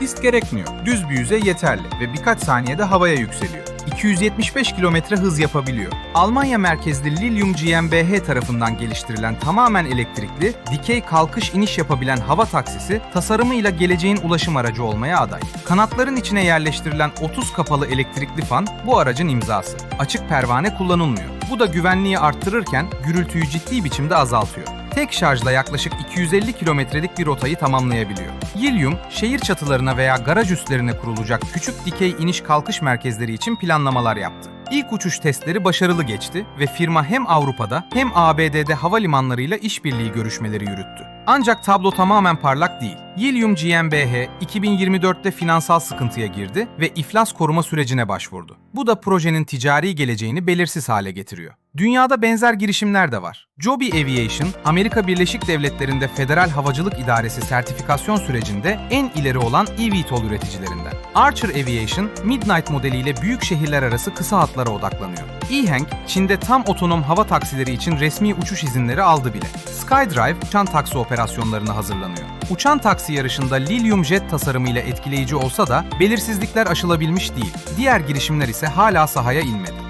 Pist gerekmiyor. Düz bir yüzey yeterli ve birkaç saniyede havaya yükseliyor. 275 kilometre hız yapabiliyor. Almanya merkezli Lilium GmbH tarafından geliştirilen tamamen elektrikli, dikey kalkış iniş yapabilen hava taksisi tasarımıyla geleceğin ulaşım aracı olmaya aday. Kanatların içine yerleştirilen 30 kapalı elektrikli fan bu aracın imzası. Açık pervane kullanılmıyor. Bu da güvenliği arttırırken gürültüyü ciddi biçimde azaltıyor. Tek şarjla yaklaşık 250 kilometrelik bir rotayı tamamlayabiliyor. Yilium, şehir çatılarına veya garaj üstlerine kurulacak küçük dikey iniş kalkış merkezleri için planlamalar yaptı. İlk uçuş testleri başarılı geçti ve firma hem Avrupa'da hem ABD'de havalimanlarıyla işbirliği görüşmeleri yürüttü. Ancak tablo tamamen parlak değil. Yilium GmbH 2024'te finansal sıkıntıya girdi ve iflas koruma sürecine başvurdu. Bu da projenin ticari geleceğini belirsiz hale getiriyor. Dünyada benzer girişimler de var. Joby Aviation, Amerika Birleşik Devletleri'nde Federal Havacılık İdaresi sertifikasyon sürecinde en ileri olan eVTOL üreticilerinden. Archer Aviation, Midnight modeliyle büyük şehirler arası kısa hatlara odaklanıyor. E-Hank, Çin'de tam otonom hava taksileri için resmi uçuş izinleri aldı bile. SkyDrive, uçan taksi operasyonlarına hazırlanıyor. Uçan taksi yarışında Lilium Jet tasarımıyla etkileyici olsa da belirsizlikler aşılabilmiş değil. Diğer girişimler ise hala sahaya inmedi.